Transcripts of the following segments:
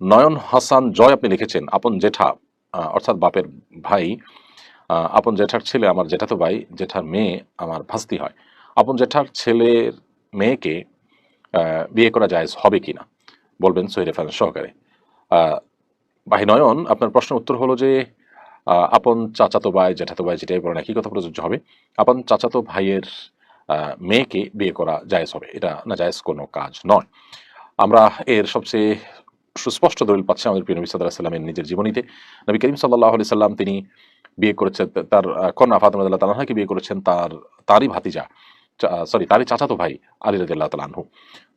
নয়ন হাসান জয় আপনি লিখেছেন, আপন জেঠা অর্থাৎ বাপের ভাই আপন জেঠার ছেলে, আমার জেঠাতো ভাই, জেঠার মেয়ে আমার ভাস্তি হয়। আপন জেঠার ছেলের মেয়েকে বিয়ে করা যায় হবে কিনা? বলবেন সহি রেফারেন্স সহকারে। ভাই নয়ন, আপনার প্রশ্নের উত্তর হলো যে আপন চাচাতো ভাই, জেঠাতো ভাই যেটাই বলেন একই কথা প্রযোজ্য হবে। আপন চাচাতো ভাইয়ের মেয়েকে বিয়ে করা জায়েজ হবে। এটা না জায়েজ কোনো কাজ নয়। আমরা এর সবচেয়ে সুস্পষ্ট দলিল পাচ্ছে আমাদের প্রিয় নবী সাল্লাহ সাল্লামের নিজের জীবনীতে। নবী করিম সাল্লাহ আলি সাল্লাম তিনি বিয়ে করেছেন তার কন্যা ফাতেমা রাদিয়াল্লাহু তাআলাকে বিয়ে করেছেন তার, তারই ভাতিজা সরি, তারই চাচাতো ভাই আলী রাদিয়াল্লাহু তাআলা আনহু।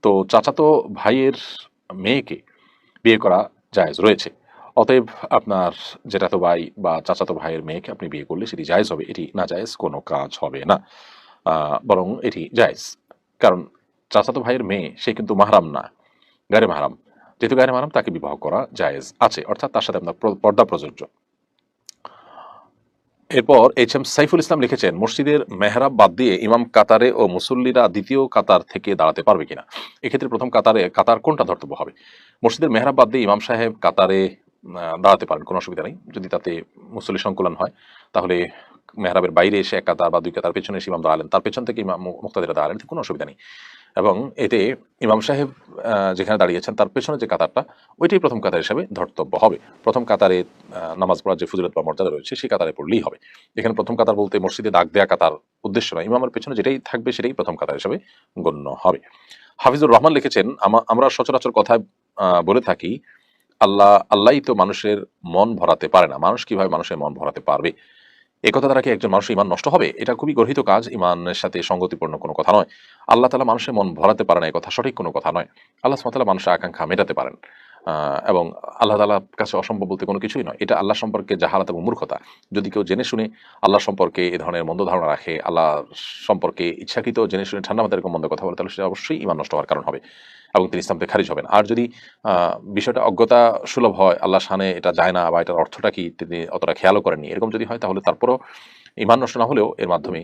তো চাচাতো ভাইয়ের মেয়েকে বিয়ে করা জায়েজ রয়েছে। অতএব আপনার জেঠাতো ভাই বা চাচাতো ভাইয়ের মেয়েকে আপনি বিয়ে করলে সেটি জায়েজ হবে, এটি না জায়েজ কোনো কাজ হবে না বরং এটি জায়েজ। কারণ চাচাতো ভাইয়ের মেয়ে, সে কিন্তু মাহারাম না গায়ে মাহারাম। যেহেতু গায়ে মাহারাম তাকে বিবাহ করা জায়েজ আছে, অর্থাৎ তার সাথে আপনার প্র- পর্দা প্রযোজ্য। এরপর এইচ এম সাইফুল ইসলাম লিখেছেন, মসজিদের মেহরাব বাদ দিয়ে ইমাম কাতারে ও মুসল্লিরা দ্বিতীয় কাতার থেকে দাঁড়াতে পারবে কিনা? এক্ষেত্রে প্রথম কাতারে, কাতার কোনটা ধর্তব্য হবে? মসজিদের মেহরাব বাদ দিয়ে ইমাম সাহেব কাতারে দাঁড়াতে পারেন, কোনো অসুবিধা নেই। যদি তাতে মুসল্লি সংকুলন হয়, তাহলে মেহরাবের বাইরে এসে এক কাতার বা দুই কাতার পেছনে এসে ইমাম দাঁড়ালেন, তার পেছন থেকে ইমাম মুক্তাদিরা দাঁড়ালেন, কোনো অসুবিধা নেই। এবং এতে ইমাম সাহেব যেখানে দাঁড়িয়েছেন তার পেছনে যে কাতারটা ওইটাই প্রথম কাতার হিসাবে ধর্তব্য হবে। প্রথম কাতারে নামাজ পড়ার যে ফজিলত বা মর্যাদা রয়েছে সেই কাতারে পড়লেই হবে। এখানে প্রথম কাতার বলতে মসজিদে দাগ দেয়া কাতার উদ্দেশ্য নয় ইমামের পেছনে যেটাই থাকবে সেটাই প্রথম কাতার হিসাবে গণ্য হবে। হাফিজুর রহমান লিখেছেন আমরা সচরাচর আহ, বলে থাকি আল্লাহ আল্লাহই তো মানুষের মন ভরাতে পারে না। মানুষ কীভাবে মানুষের মন ভরাতে পারবে? এই কথা দ্বারা কি একজন মানুষের ইমান নষ্ট হবে? এটা খুবই গর্হিত কাজ ইমানের সাথে সঙ্গতিপূর্ণ কোনো কথা নয়। আল্লাহ তালা মানুষের মন ভরাতে পারে না কথা সঠিক কোনো কথা নয়। আল্লাহ সুমাতালা মানুষের আকাঙ্ক্ষা মেটাতে পারেন। এবং আল্লাহ তালার কাছে অসম্ভব বলতে কোনো কিছুই নয়। এটা আল্লাহ সম্পর্কে জাহালাত এবং মূর্খতা। যদি কেউ জেনে শুনে আল্লাহ সম্পর্কে এ ধরনের মন্দ ধারণা রাখে, আল্লাহ সম্পর্কে ইচ্ছাকৃত জেনে শুনে ঠান্ডা মাথায় এরকম মন্দ কথা বলে, তাহলে সেটা অবশ্যই ইমান নষ্ট হওয়ার কারণ হবে। এবং তিনি ইসলাম থেকে খারিজ হবেন। আর যদি বিষয়টা অজ্ঞতা সুলভ হয় আল্লাহ শানে এটা যায় না বা এটার অর্থটা কি তিনি অতটা খেয়ালও করেননি, এরকম যদি হয় তাহলে তারপরও ইমান নষ্ট না হলেও এর মাধ্যমে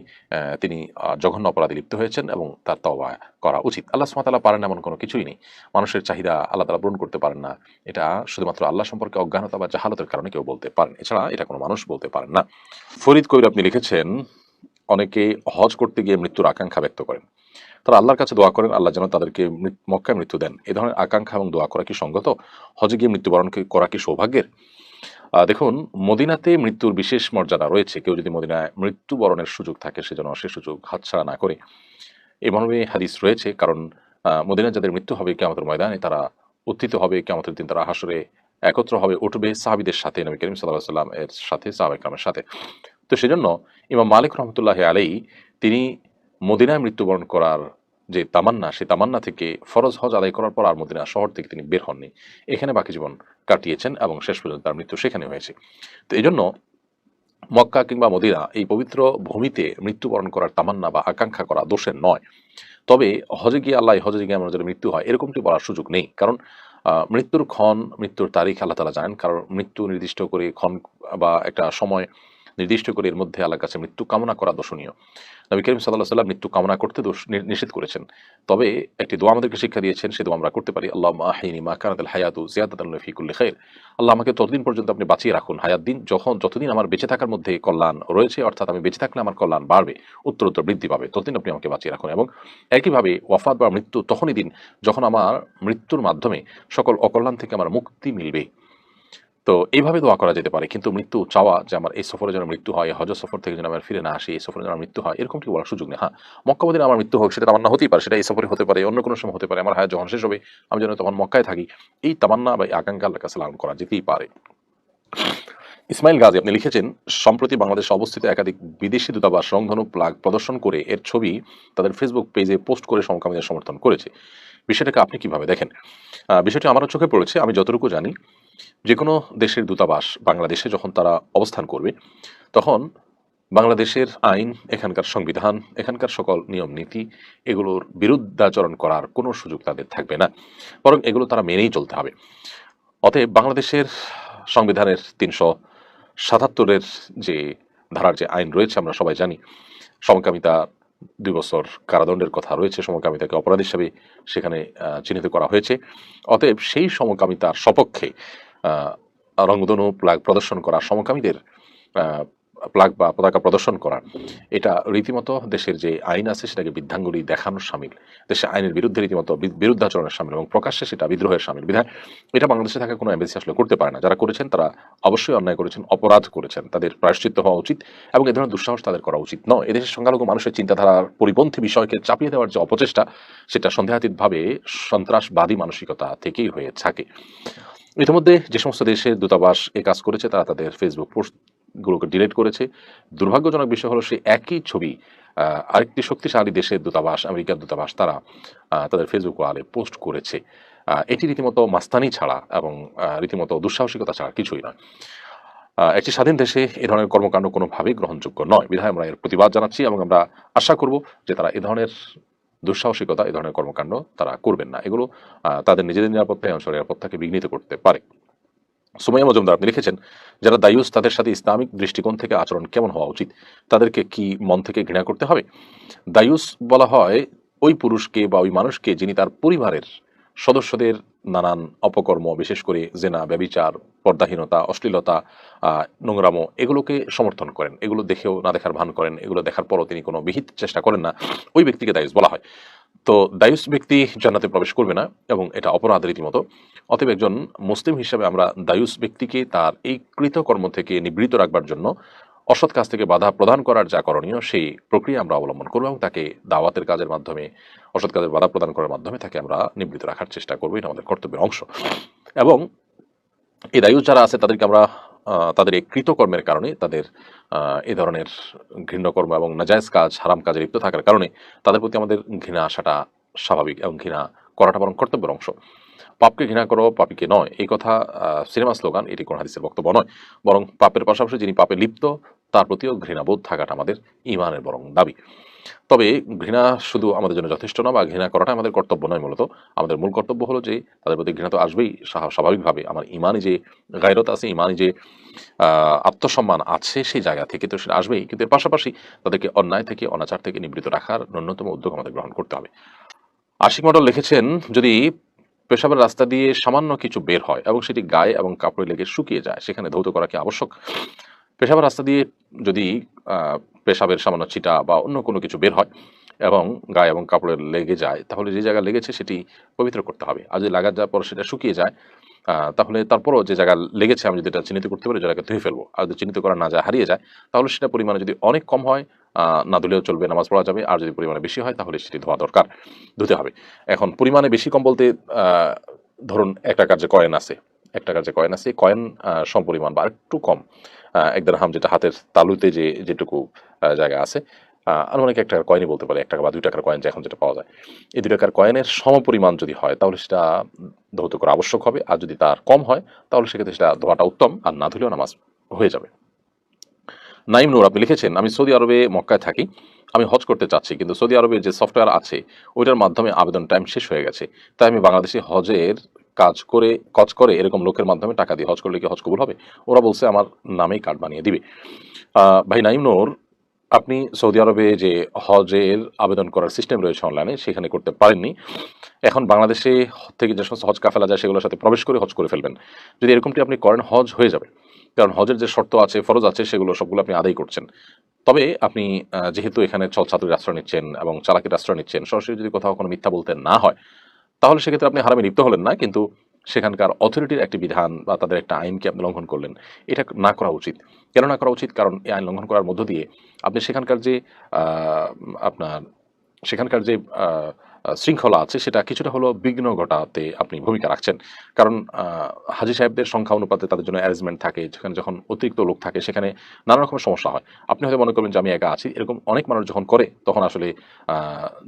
তিনি জঘন্য অপরাধে লিপ্ত হয়েছেন এবং তার তওবা করা উচিত। আল্লাহ সুমাতালা পারেন এমন কোনো কিছুই নেই। মানুষের চাহিদা আল্লাহ তালা পূরণ করতে পারেন না। এটা শুধুমাত্র আল্লাহ সম্পর্কে অজ্ঞানতা বা জাহালতের কারণে কেউ বলতে পারেন এছাড়া এটা কোনো মানুষ বলতে পারেন না। ফরিদ কবির আপনি লিখেছেন, অনেকে হজ করতে গিয়ে মৃত্যুর আকাঙ্ক্ষা ব্যক্ত করেন। তারা আল্লাহর কাছে দোয়া করেন আল্লাহ যেন তাদেরকে মক্কায় মৃত্যু দেন। এ ধরনের আকাঙ্ক্ষা এবং দোয়া করা কি সঙ্গত? হজে গিয়ে মৃত্যুবরণ করা কি সৌভাগ্যের? দেখুন মদিনাতে মৃত্যুর বিশেষ মর্যাদা রয়েছে। কেউ যদি মদিনায় মৃত্যুবরণের সুযোগ থাকে সেজন্য সে সুযোগ হাতছাড়া না করে। এই মর্মে হাদিস রয়েছে কারণ আহ, মদিনায় যাদের মৃত্যু হবে কেমতের ময়দানে তারা উত্থিত হবে কেমতের দিন তারা হাসরে একত্র হবে উঠবে সাহাবিদের সাথে নবী করিম সাল্লাহ সাল্লাম এর সাথে সাহাবাইকরামের সাথে। তো সেজন্য ইমাম মালিক রহমতুল্লাহ আলাই তিনি মদিনায় মৃত্যুবরণ করার যে তামান্না, সেই তামান্না থেকে ফরজ হজ আদায় করার পর আর মদিনা শহর থেকে তিনি বের হননি। এখানে বাকি জীবন কাটিয়েছেন এবং শেষ পর্যন্ত তার মৃত্যু সেখানে হয়েছে। তো এই জন্য মক্কা কিংবা মদিনা এই পবিত্র ভূমিতে মৃত্যুবরণ করার তামান্না বা আকাঙ্ক্ষা করা দোষের নয়। তবে হজে গিয়ে আল্লাহ হজে গিয়ে আমার যদি মৃত্যু হয়, এরকমটি বলার সুযোগ নেই। কারণ মৃত্যুর ক্ষণ, মৃত্যুর তারিখ আল্লাহ তালা জানেন। কারণ মৃত্যু নির্দিষ্ট করে ক্ষণ বা একটা সময় নির্দিষ্ট করে এর মধ্যে আল্লাহর কাছে মৃত্যু কামনা করা দর্শনীয়। নবী করিম সাল্লাহ সাল্লাম মৃত্যু কামনা করতে দোষ নিষেধ করেছেন। তবে একটি দোয়া আমাদেরকে শিক্ষা দিয়েছেন, সে দোয়া আমরা করতে পারি। আল্লাহ আহিনী মা কানাতুল হায়াতু জিয়াদাতুল ফিকুল্লি খাইর। আল্লাহ আমাকে ততদিন পর্যন্ত আপনি বাঁচিয়ে রাখুন। হায়াত দিন, যখন, যতদিন আমার বেঁচে থাকার মধ্যে কল্যাণ রয়েছে, অর্থাৎ আমি বেঁচে থাকলে আমার কল্যাণ বাড়বে, উত্তরোত্তর বৃদ্ধি পাবে, ততদিন আপনি আমাকে বাঁচিয়ে রাখুন। এবং একইভাবে ওয়াফাত বা মৃত্যু তখনই দিন যখন আমার মৃত্যুর মাধ্যমে সকল অকল্যাণ থেকে আমার মুক্তি মিলবে। তো এইভাবে দোয়া করা যেতে পারে, কিন্তু মৃত্যু চাওয়া যে আমার এই সফরে যেন মৃত্যু হয় হজ সফর থেকে যেন আমার ফিরে না আসি, এই সফরে যেন মৃত্যু হয়, এরকম কি বলার সুযোগ নেই? হ্যাঁ মক্কামদিনে আমার মৃত্যু হোক, সেটা তামান্না হতেই পারে, সেটা এই সফরে হতে পারে, অন্য কোনো সময় হতে পারে, আমার হায়াত যখন শেষ হবে, আমি যেন তখন মক্কায় থাকি, এই তামান্না বা এই আকাঙ্ক্ষা আল্লাহ কাছে লালন করা যেতেই পারে। ইসমাইল গাজী, আপনি লিখেছেন, সম্প্রতি বাংলাদেশে অবস্থিত একাধিক বিদেশি দূতাবাস রংধনু প্লাগ প্রদর্শন করে এর ছবি তাদের ফেসবুক পেজে পোস্ট করে সমকামীদের সমর্থন করেছে। বিষয়টাকে আপনি কীভাবে দেখেন? বিষয়টি আমারও চোখে পড়েছে, আমি যতটুকু জানি যে কোনো দেশের দূতাবাস বাংলাদেশে যখন তারা অবস্থান করবে, তখন বাংলাদেশের আইন, এখানকার সংবিধান, এখানকার সকল নিয়ম নীতি, এগুলোর বিরুদ্ধাচরণ করার কোনো সুযোগ তাদের থাকবে না। বরং এগুলো তারা মেনেই চলতে হবে। অতএব বাংলাদেশের সংবিধানের তিনশো সাতাত্তরের যে ধারার যে আইন রয়েছে, আমরা সবাই জানি, সমকামিতা দুই বছর কারাদণ্ডের কথা রয়েছে, সমকামিতাকে অপরাধ হিসাবে সেখানে চিহ্নিত করা হয়েছে। অতএব সেই সমকামিতার সপক্ষে রংধনু প্লাগ প্রদর্শন করা, সমকামীদের প্লাগ বা পতাকা প্রদর্শন করা, এটা রীতিমতো দেশের যে আইন আছে সেটাকে বৃদ্ধাঙ্গুলি দেখানোর সামিল। দেশের আইনের বিরুদ্ধে রীতিমতো বিরুদ্ধাচরণের সামিল এবং প্রকাশ্যে সেটা বিদ্রোহের সামিল। বিধায় এটা বাংলাদেশে থাকা কোনো এমবেসি আসলে করতে পারে না। যারা করেছেন তারা অবশ্যই অন্যায় করেছেন, অপরাধ করেছেন, তাদের প্রায়শ্চিত্ত হওয়া উচিত এবং এ ধরনের দুঃসাহস তাদের করা উচিত নয়। এদেশের সংখ্যালঘু মানুষের চিন্তাধারার পরিপন্থী বিষয়কে চাপিয়ে দেওয়ার যে অপচেষ্টা, সেটা সন্দেহাতীতভাবে সন্ত্রাসবাদী মানসিকতা থেকেই হয়ে থাকে। ইতিমধ্যে যে সমস্ত দেশের দূতাবাস এ কাজ করেছে, তারা তাদের ফেসবুক পোস্টগুলোকে ডিলিট করেছে। দুর্ভাগ্যজনক বিষয় হলো, সেই একই ছবি আরেকটি শক্তিশালী দেশের দূতাবাস, আমেরিকার দূতাবাস, তারা তাদের ফেসবুক ওয়ালে পোস্ট করেছে। এটি রীতিমতো মাস্তানি ছাড়া এবং রীতিমতো দুঃসাহসিকতা ছাড়া কিছুই নয়। একটি স্বাধীন দেশে এ ধরনের কর্মকাণ্ড কোনোভাবেই গ্রহণযোগ্য নয়। বিধায় আমরা এর প্রতিবাদ জানাচ্ছি এবং আমরা আশা করব যে তারা এ ধরনের দুঃসাহসিকতা এ ধরনের কর্মকাণ্ড তারা করবেন না। এগুলো তাদের নিজেদের নিরাপত্তা অঞ্চলের নিরাপত্তাকে বিঘ্নিত করতে পারে। সুমাইয়া মজুমদার, আপনি লিখেছেন, যারা দায়ুস, তাদের সাথে ইসলামিক দৃষ্টিকোণ থেকে আচরণ কেমন হওয়া উচিত? তাদেরকে কি মন থেকে ঘৃণা করতে হবে? দায়ুস বলা হয়, ওই পুরুষকে বা ওই মানুষকে যিনি তার পরিবারের সদস্যদের নানান অপকর্ম, বিশেষ করে জেনা, ব্যবিচার, পর্দাহীনতা, অশ্লীলতা নোংরামো, এগুলোকে সমর্থন করেন। এগুলো দেখেও না দেখার ভান করেন, এগুলো দেখার পরও তিনি কোনো বিহিত চেষ্টা করেন না। ওই ব্যক্তিকে দায়ুস বলা হয়। তো দায়ুস ব্যক্তি জান্নাতে প্রবেশ করবে না এবং এটা অপরাধ রীতিমতো। অতএব একজন মুসলিম হিসাবে আমরা দায়ুস ব্যক্তিকে তার এই কৃতকর্ম থেকে নিবৃত রাখবার জন্য অসৎ কাজ থেকে বাধা প্রদান করার যা করণীয়, সেই প্রক্রিয়া আমরা অবলম্বন করব এবং তাকে দাওয়াতের কাজের মাধ্যমে, অসৎ কাজের বাধা প্রদান করার মাধ্যমে তাকে আমরা নিবৃত রাখার চেষ্টা করব, এটা আমাদের কর্তব্যের অংশ। এবং এই দায়ুস যারা আছে, তাদেরকে আমরা তাদের এই কৃতকর্মের কারণে, তাদের এই ধরনের ঘৃণ্যকর্ম এবং নাজায়জ কাজ, হারাম কাজে লিপ্ত থাকার কারণে, তাদের প্রতি আমাদের ঘৃণা আসাটা স্বাভাবিক এবং ঘৃণা করাটা বরং কর্তব্যের অংশ। পাপকে ঘৃণা করো, পাপিকে নয়। এই কথা সিনেমা স্লোগান, এটি কোন হাদিসের বক্তব্য নয়। বরং পাপের পাশাপাশি যিনি পাপে লিপ্ত তার প্রতিও ঘৃণাবোধ থাকাটা আমাদের ইমানের বরং দাবি। তবে ঘৃণা শুধু আমাদের জন্য যথেষ্ট না, বা ঘৃণা করাটা আমাদের কর্তব্য নয় মূলত। আমাদের মূল কর্তব্য হলো যে, তাদের প্রতি ঘৃণা তো আসবেই স্বাভা- স্বাভাবিকভাবে। আমার ইমানই যে গায়রত আছে, ইমানই যে আত্মসম্মান আছে সেই জায়গা থেকে তো সেটা আসবেই। কিন্তু এর পাশাপাশি তাদেরকে অন্যায় থেকে, অনাচার থেকে নিবৃত রাখার ন্যূনতম উদ্যোগ আমাদের গ্রহণ করতে হবে। আশিক মডেল লিখেছেন, যদি পেশাবের রাস্তা দিয়ে সামান্য কিছু বের হয় এবং সেটি গায়ে এবং কাপড়ে লেগে শুকিয়ে যায়, সেখানে ধৌত করা কি আবশ্যক? পেশাবের রাস্তা দিয়ে যদি পেশাবের সামান্য ছিটা বা অন্য কোনো কিছু বের হয় এবং গায়ে এবং কাপড়ে লেগে যায়, তাহলে যে জায়গা লেগেছে সেটি পবিত্র করতে হবে। আর যদি লাগা যাওয়ার পর সেটা শুকিয়ে যায় তাহলে তারপরও যে জায়গা লেগেছে আমি যদি এটা চিহ্নিত করতে পারি, জায়গাকে ধুয়ে ফেলব। আর যদি চিহ্নিত করা না যায়, হারিয়ে যায়, তাহলে সেটা পরিমাণে যদি অনেক কম হয় না ধুলেও চলবে, নামাজ পড়া যাবে। আর যদি পরিমাণে বেশি হয়, তাহলে সেটি ধোয়া দরকার, ধুতে হবে। এখন পরিমাণে বেশি কম বলতে ধরুন এক টাকার যে কয়েন আছে। এক টাকার যে কয়েন আছে কয়েন সমপরিমাণ বা একটু কম। এক দেড়হাম যেটা হাতের তালুতে যে, যেটুকু জায়গা আছে আনুমানিক এক টাকার কয়েনই বলতে পারে, এক টাকা বা দুই টাকার কয়েন যে এখন যেটা পাওয়া যায়। এই দুই টাকার কয়েনের সমপরিমাণ যদি হয়, তাহলে সেটা ধৌত করা আবশ্যক হবে। আর যদি তার কম হয়, তাহলে সেক্ষেত্রে সেটা ধোয়াটা উত্তম, আর না ধুলেও নামাজ হয়ে যাবে। নাইম নূর, আপনি লিখেছেন, আমি সৌদি আরবে মক্কায় থাকি, আমি হজ করতে চাচ্ছি, কিন্তু সৌদি আরবে যে সফটওয়্যার আছে, ওইটার মাধ্যমে আবেদন টাইম শেষ হয়ে গেছে। তাই আমি বাংলাদেশি হজের কাজ করে কাজ করে এরকম লোকের মাধ্যমে টাকা দিয়ে হজ করলে কি হজ কবুল হবে? ওরা বলছে, আমার নামেই কার্ড বানিয়ে দিবে। ভাই নাইম নূর, আপনি সৌদি আরবে যে হজের আবেদন করার সিস্টেম রয়েছে অনলাইনে সেখানে করতে পারেননি। এখন বাংলাদেশে থেকে যে সমস্ত হজ কাফেলা যায়, সেগুলোর সাথে প্রবেশ করে হজ করে ফেলবেন। যদি এরকমটি আপনি করেন, হজ হয়ে যাবে। কারণ হজের যে শর্ত আছে, ফরজ আছে, সেগুলো সবগুলো আপনি আদায় করছেন। তবে আপনি যেহেতু এখানে ছল ছাত্রীর আশ্রয় নিচ্ছেন এবং চালাকির আশ্রয় নিচ্ছেন, সরাসরি যদি কোথাও কোনো মিথ্যা বলতে না হয় তাহলে সেক্ষেত্রে আপনি হারামে লিপ্ত হলেন না, কিন্তু সেখানকার অথরিটির একটি বিধান বা তাদের একটা আইনকে আপনি লঙ্ঘন করলেন, এটা না করা উচিত। কেন না করা উচিত? কারণ এই আইন লঙ্ঘন করার মধ্য দিয়ে আপনি সেখানকার যে আপনার সেখানকার যে শৃঙ্খলা আছে, সেটা কিছুটা হলো বিঘ্ন ঘটাতে আপনি ভূমিকা রাখছেন। কারণ হাজি সাহেবদের সংখ্যা অনুপাতে তাদের জন্য অ্যারেঞ্জমেন্ট থাকে, যেখানে যখন অতিরিক্ত লোক থাকে, সেখানে নানা রকম সমস্যা হয়। আপনি হয়তো মনে করবেন যে আমি একা আছি, এরকম অনেক মানুষ যখন করে, তখন আসলে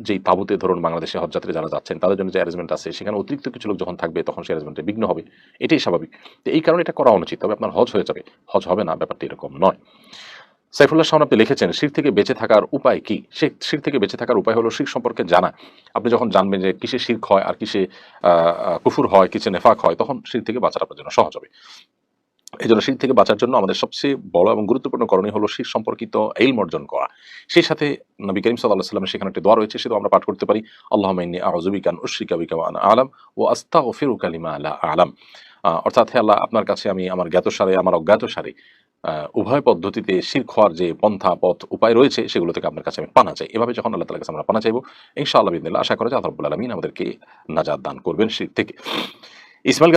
যেই তাবুতে ধরুন বাংলাদেশে হজযাত্রী যারা যাচ্ছেন, তাদের জন্য যে অ্যারেঞ্জমেন্ট আছে, সেখানে অতিরিক্ত কিছু লোক যখন থাকবে, তখন সেই অ্যারেঞ্জমেন্টে বিঘ্ন হবে। এটাই স্বাভাবিক। তো এই কারণে এটা করা অনুচিত, তবে আপনার হজ হয়ে যাবে। হজ হবে না, ব্যাপারটা এরকম নয়। সাইফুল্লাহ শাহন আপনি লিখেছেন শির থেকে বেঁচে থাকার উপায় কি? সে শির থেকে বেঁচে থাকার উপায় হলো শির সম্পর্কে জানা। আপনি যখন জানবেন যে কিসে শির্ক হয় আর কিসে কুফুর হয় কিসে নেফাক হয় তখন শির থেকে বাঁচাটা আপনার জন্য সহজ হবে। এই জন্য শীত থেকে বাঁচার জন্য আমাদের সবচেয়ে বড় এবং গুরুত্বপূর্ণ করণীয় হলো শীত সম্পর্কিত এলম অর্জন করা। সেই সাথে নবী করিম সাল্লাহ সাল্লামের সেখানে একটি দোয়া রয়েছে সেটাও আমরা পাঠ করতে পারি আল্লাহ মাইনি আউজুবিকান উশরিকা বিকা ওয়া আনা আলাম ও আস্তা ও ফিরু কালিমা আলা আলাম অর্থাৎ হে আল্লাহ আপনার কাছে আমি আমার জ্ঞাতসারে আমার অজ্ঞাতসারে আহ, উভয় পদ্ধতিতে শির খোয়ার যে পন্থা পথ উপায় রয়েছে, সেগুলো থেকে আপনার কাছে আমি পানা চাই। এভাবে যখন আল্লাহ তালা কাছে আমরা পানা চাইব, ইনশাআল্লাহ আশা করা যায় আল্লাহ রাব্বুল আমাদেরকে নাজাদ দান করবেন শির থেকে। ইসমাইল